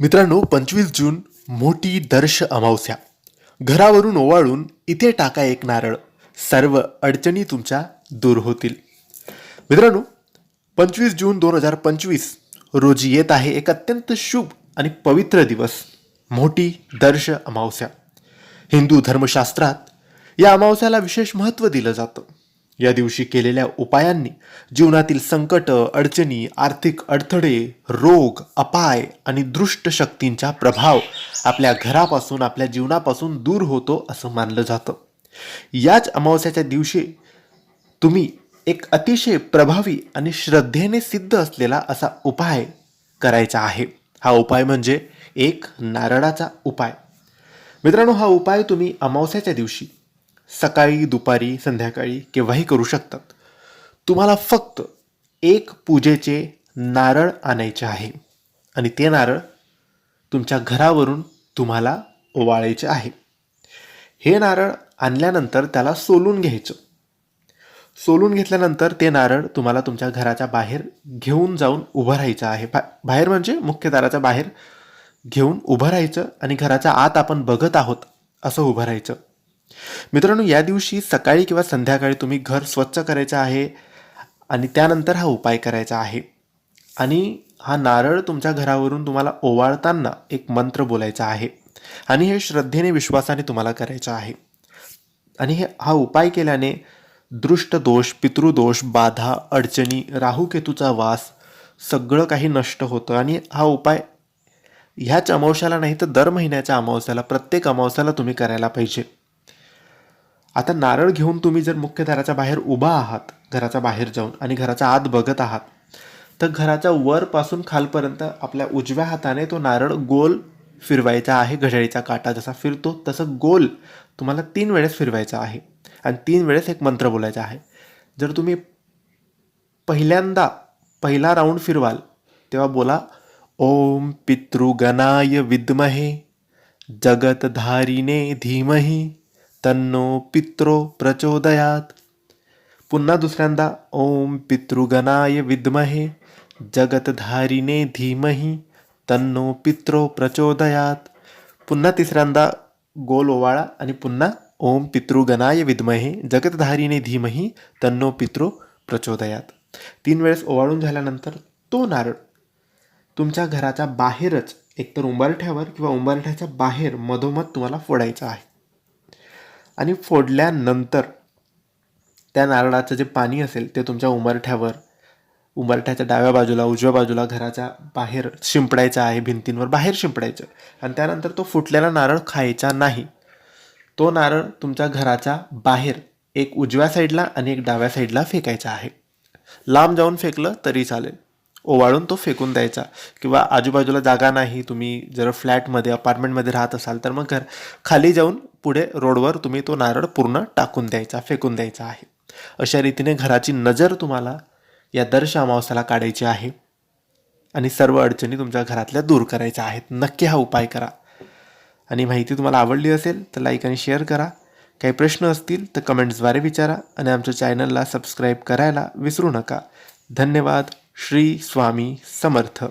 मित्रांनो पंचवीस जून मोठी दर्श अमावस्या. घरावरून ओवाळून इथे टाका एक नारळ. सर्व अडचणी तुमच्या दूर होतील. मित्रांनो पंचवीस जून दोन हजार पंचवीस रोजी येत आहे एक अत्यंत शुभ आणि पवित्र दिवस मोठी दर्श अमावस्या. हिंदू धर्मशास्त्रात या अमावस्याला विशेष महत्त्व दिलं जातं. या दिवशी केलेल्या उपायांनी जीवनातील संकट अडचणी आर्थिक अडथळे रोग अपाय आणि दृष्ट शक्तींचा प्रभाव आपल्या घरापासून आपल्या जीवनापासून दूर होतो असं मानलं जातं. याच अमावस्याच्या दिवशी तुम्ही एक अतिशय प्रभावी आणि श्रद्धेने सिद्ध असलेला असा उपाय करायचा आहे. हा उपाय म्हणजे एक नारळाचा उपाय. मित्रांनो हा उपाय तुम्ही अमावस्याच्या दिवशी सकाळी दुपारी संध्याकाळी केव्हाही करू शकतात. तुम्हाला फक्त एक पूजेचे नारळ आणायचे आहे. आणि ते नारळ तुमच्या घरावरून तुम्हाला ओवाळायचे आहे. हे नारळ आणल्यानंतर त्याला सोलून घ्यायचं. सोलून घेतल्यानंतर ते नारळ तुम्हाला तुमच्या घराच्या बाहेर घेऊन जाऊन उभं राहायचं आहे. बा बाहेर म्हणजे मुख्य दाराच्या बाहेर घेऊन उभं राहायचं आणि घराच्या आत आपण बघत आहोत असं उभं राहायचं. मित्रांनो या दिवशी सकाळी किंवा संध्याकाळी तुम्ही घर स्वच्छ करायचं आहे आणि त्यानंतर हा उपाय करायचा आहे. आणि हा नारळ तुमच्या घरावरून तुम्हाला ओवाळताना एक मंत्र बोलायचा आहे आणि हे श्रद्धेने विश्वासाने तुम्हाला करायचं आहे. आणि हे हा उपाय केल्याने दृष्ट दोष पितृदोष बाधा अडचणी राहुकेतूचा वास सगळं काही नष्ट होतं. आणि हा उपाय ह्याच अमावस्याला नाही तर दर महिन्याच्या अमावस्याला प्रत्येक अमावस्याला तुम्ही करायला पाहिजे. आता नारळ घेऊन तुम्ही जर मुख्य दाराच्या बाहेर उभा आहात घराच्या बाहेर जाऊन आणि घराच्या आत बघत आहात तर घराच्या वरपासून खालपर्यंत आपल्या उजव्या हाताने तो नारळ गोल फिरवायचा आहे घड्याळीचा काटा जसा फिरतो तसं गोल तुम्हाला तीन वेळेस फिरवायचा आहे. आणि तीन वेळेस एक मंत्र बोलायचा आहे. जर तुम्ही पहिल्यांदा पहिला राऊंड फिरवाल तेव्हा बोला ओम पितृगणाय विद्महे जगतधारिणे धीमही तन्नो पित्रो प्रचोदयात। पुन्हा दुसऱ्यांदा ओम पितृगणाय विद्महे जगतधारिणे धीमही तन्नो पित्रो प्रचोदयात। पुन्हा तिसऱ्यांदा गोल ओवाळा आणि पुन्हा ओम पितृगणाय विद्महे जगतधारिणे धीमही तन्नो पित्रो प्रचोदयात। तीन वेळेस ओवाळून झाल्यानंतर तो नारळ तुमच्या घराच्या बाहेरच एकतर उंबरठ्यावर किंवा उंबरठ्याच्या बाहेर मधोमध तुम्हाला फोडायचा आहे. आणि फोडल्यानंतर त्या नारळाचं जे पाणी असेल ते तुमच्या उंबरठ्यावर उंबरठ्याच्या डाव्या बाजूला उजव्या बाजूला घराच्या बाहेर शिंपडायचं आहे भिंतींवर बाहेर शिंपडायचं. आणि त्यानंतर तो फुटलेला नारळ खायचा नाही. तो नारळ तुमच्या घराच्या बाहेर एक उजव्या साईडला आणि एक डाव्या साईडला फेकायचा आहे. लांब जाऊन फेकलं तरी चालेल. ओवाळून तो फेकून द्यायचा. किंवा आजूबाजूला जागा नाही तुम्ही जर फ्लॅटमध्ये अपार्टमेंटमध्ये राहत असाल तर मग घर खाली जाऊन पुढे रोडवर तुम्ही तो नारळ पूर्ण टाकून द्यायचा फेकून द्यायचा आहे. अशा रीतीने घराची नजर तुम्हाला या दर्श अमावस्याला काढायची आहे. आणि सर्व अडचणी तुमच्या घरातल्या दूर करायच्या आहेत. नक्की हा उपाय करा. आणि माहिती तुम्हाला आवडली असेल तर लाईक आणि शेअर करा. काही प्रश्न असतील तर कमेंट्सद्वारे विचारा. आणि आमच्या चॅनलला सबस्क्राईब करायला विसरू नका. धन्यवाद. श्री स्वामी समर्थ.